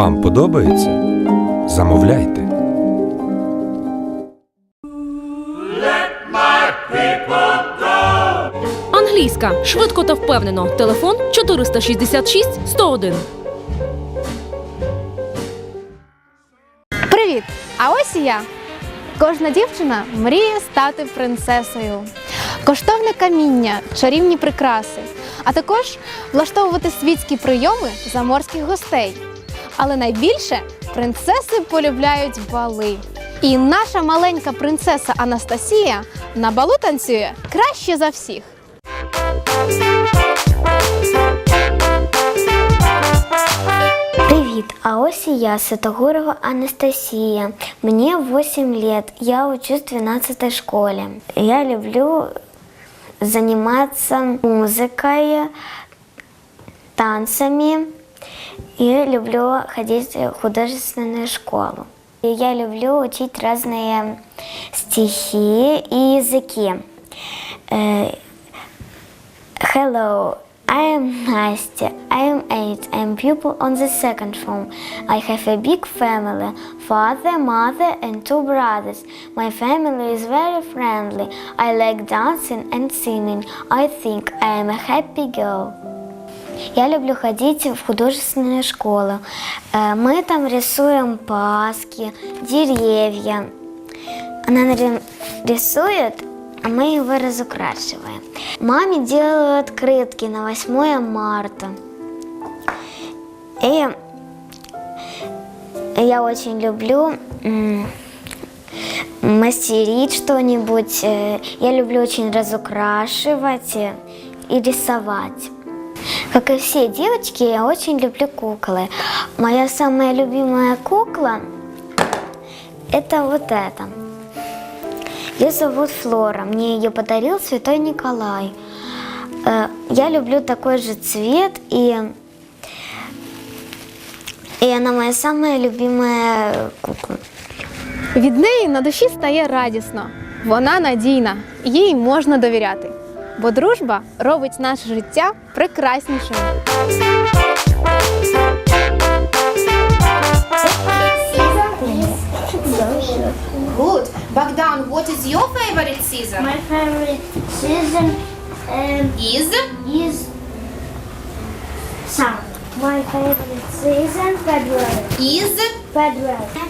Вам подобається? Замовляйте. Англійська швидко та впевнено. Телефон 466 101. Привіт! А ось і я. Кожна дівчина мріє стати принцесою. Коштовне каміння, чарівні прикраси, а також влаштовувати світські прийоми заморських гостей. Але найбільше принцеси полюбляють бали. І наша маленька принцеса Анастасія на балу танцює краще за всіх. Привет, а ось и я, Сатогурова Анастасия. Мне 8 лет, я учусь в 12 школе. Я люблю заниматься музыкой, танцами и люблю ходить в художественную школу. И я люблю учить разные стихи и языки. Э, Hello, I am Nastya. I am eight. I am pupil on the second form. I have a big family father, mother, and two brothers. My family is very friendly. I like dancing and singing. I think I am a happy girl. Я люблю ходить в художественную школу. Э, Мы там рисуем паски, деревья. Она рисует, а мы его разукрашиваем. Маме делаю открытки на 8 марта. И я очень люблю мастерить что-нибудь. Э, Я люблю очень разукрашивать и рисовать. Как и все девочки, я очень люблю куклы. Моя самая любимая кукла – это вот эта. Ее зовут Флора. Мне ее подарил Святой Николай. Э, Я люблю такой же цвет, и, и она моя самая любимая кукла. Від неї на душі стає радісно. Вона надійна, їй можна довіряти. Бо дружба робить наше життя прекраснішим. Good. Bogdan, what is your favorite season? My favorite season um, Is is summer. My favorite season February. is February.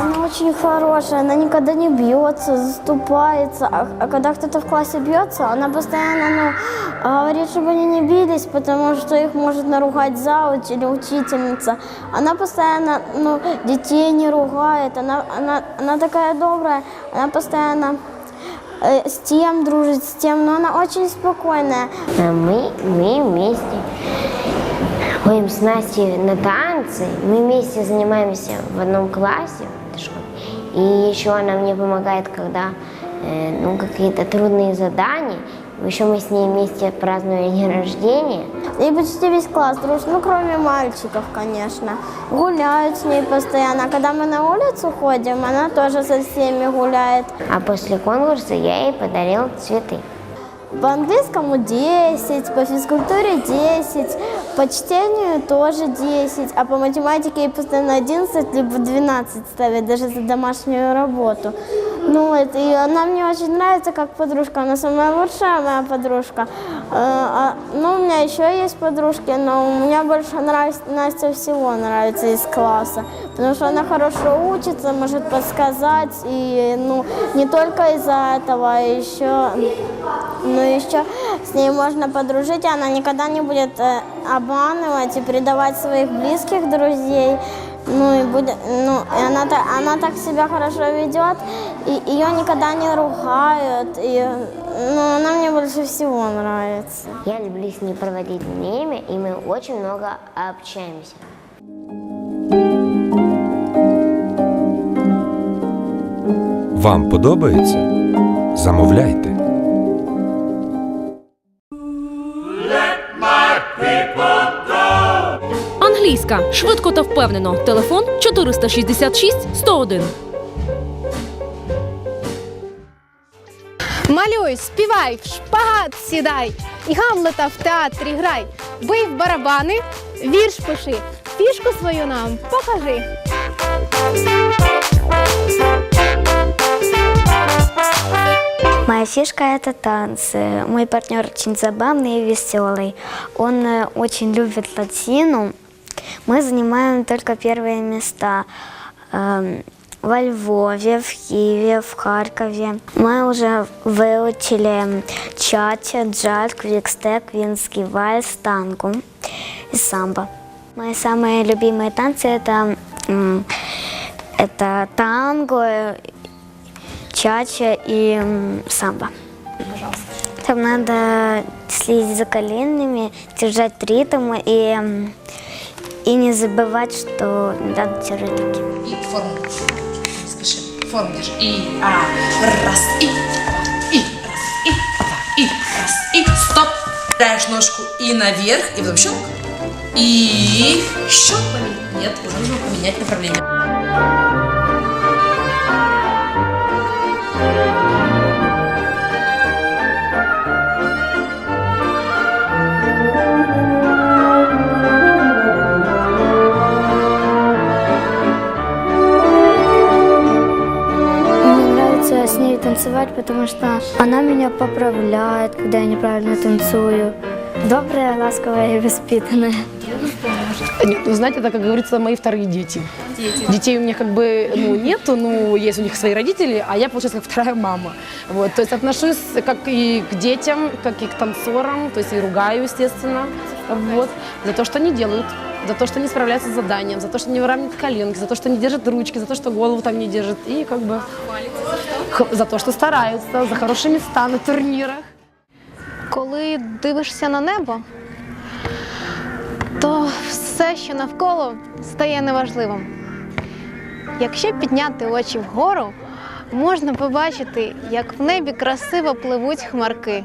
Она очень хорошая, она никогда не бьется, заступается. А, а когда кто-то в классе бьется, она постоянно ну, говорит, чтобы они не бились, потому что их может наругать зауч или учительница. Она постоянно ну, детей не ругает, она, она, она такая добрая, она постоянно э, с тем дружит, с тем, но она очень спокойная. А Мы, мы вместе ходим с Настей на танцы. Мы вместе занимаемся в одном классе. И еще она мне помогает, когда э, ну, какие-то трудные задания. Еще мы с ней вместе празднуем день рождения. И почти весь класс дружит, ну кроме мальчиков, конечно. Гуляют с ней постоянно. А когда мы на улицу ходим, она тоже со всеми гуляет. А после конкурса я ей подарил цветы. По английскому 10, по физкультуре 10, по чтению тоже 10, а по математике ей постоянно 11 либо 12 ставят, даже за домашнюю работу. Ну вот, и она мне очень нравится как подружка, она самая лучшая моя подружка. Э, а, ну, у меня еще есть подружки, но у меня больше нравится, Настя всего нравится из класса, потому что она хорошо учится, может подсказать, и ну, не только из-за этого, а еще ну еще с ней можно подружить, и она никогда не будет э, обманывать и предавать своих близких друзей. Ну и будет, ну и она так, она так себя хорошо ведет, и ее никогда не ругают, и ну она мне больше всего нравится. Я люблю с ней проводить время, и мы очень много общаемся. Вам подобається? Замовляйте. Англійська швидко та впевнено. Телефон 466 101. Малюй, співай, в шпагат сідай, і Гамлета в театрі грай. Бий в барабани, вірш пиши, фішку свою нам покажи. Моя фишка – это танцы. Мой партнер очень забавный и веселый. Он э, очень любит латину. Мы занимаем только первые места. Эм, Во Львове, в Киеве, в Харькове. Мы уже выучили чача, джаз, квикстеп, винский вальс, танго и самбо. Мои самые любимые танцы – это, это танго, чача и самбо. Там надо следить за коленями, держать ритм и, и не забывать, что надо держать руки. И форму. Спеши. Форму держи. И а, раз, и и раз, и и раз, и стоп. Даешь ножку и наверх, и потом щелк. И щелк. Нет, уже нужно поменять направление. Танцевать, потому что она меня поправляет, когда я неправильно танцую. Добрая, ласковая и воспитанная. Нет, ну, знаете, это, как говорится, мои вторые дети. Детей у меня как бы ну, нету, ну, есть у них свои родители, а я, получается, как вторая мама. Вот, то есть отношусь как и к детям, как и к танцорам, то есть и ругаю, естественно, вот, за то, что они делают, за то, что не справляются с заданием, за то, что не выравнивают коленки, за то, что не держат ручки, за то, что голову там не держат, и как бы за то, что стараются, за хорошие места на турнирах. Коли дивишся на небо, то все, що навколо, стає неважливим. Якщо підняти очі вгору, можна побачити, як в небі красиво пливуть хмарки.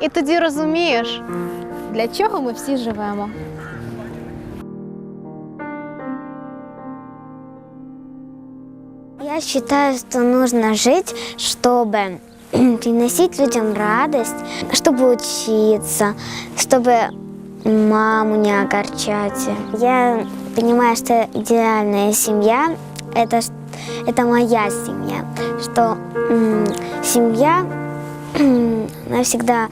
І тоді розумієш, для чого ми всі живемо. Я считаю, что нужно жить, чтобы приносить людям радость, чтобы учиться, чтобы маму не огорчать. Я понимаю, что идеальная семья это, это моя семья, что семья она всегда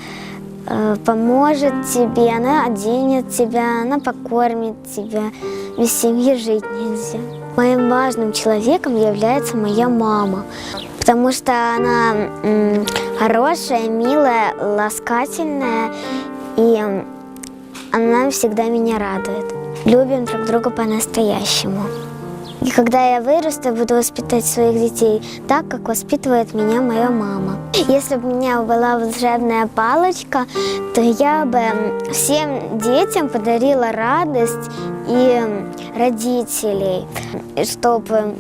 э, поможет тебе, она оденет тебя, она покормит тебя. Без семьи жить нельзя. Моим важным человеком является моя мама, потому что она хорошая, милая, ласкательная, и она всегда меня радует. Любим друг друга по-настоящему. И когда я вырасту, я буду воспитать своих детей так, как воспитывает меня моя мама. Если бы у меня была волшебная палочка, то я бы всем детям подарила радость и родителей, чтобы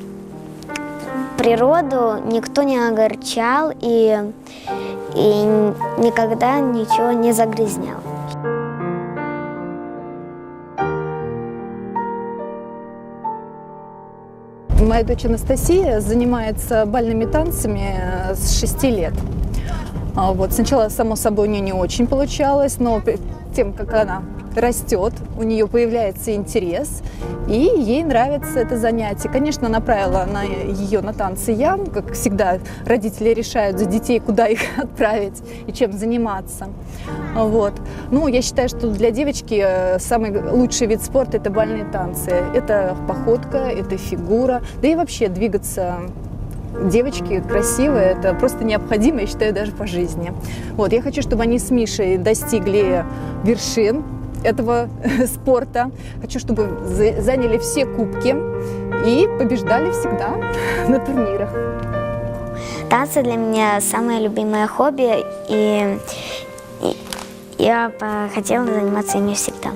природу никто не огорчал и, и никогда ничего не загрязнял. Моя дочь Анастасия занимается бальными танцами э, с 6 лет. А Вот. Сначала, само собой, у нее не очень получалось, но тем, как она растет, у нее появляется интерес, и ей нравится это занятие. Конечно, направила на ее на танцы я, как всегда, родители решают за детей, куда их отправить и чем заниматься. Вот. Ну, я считаю, что для девочки э, самый лучший вид спорта – это бальные танцы. Это походка, это фигура, да и вообще двигаться девочки красивые, это просто необходимо, я считаю, даже по жизни. Вот, я хочу, чтобы они с Мишей достигли вершин этого спорта. Хочу, чтобы за- заняли все кубки и побеждали всегда на турнирах. Танцы для меня самое любимое хобби, и, и я хотела заниматься ими всегда.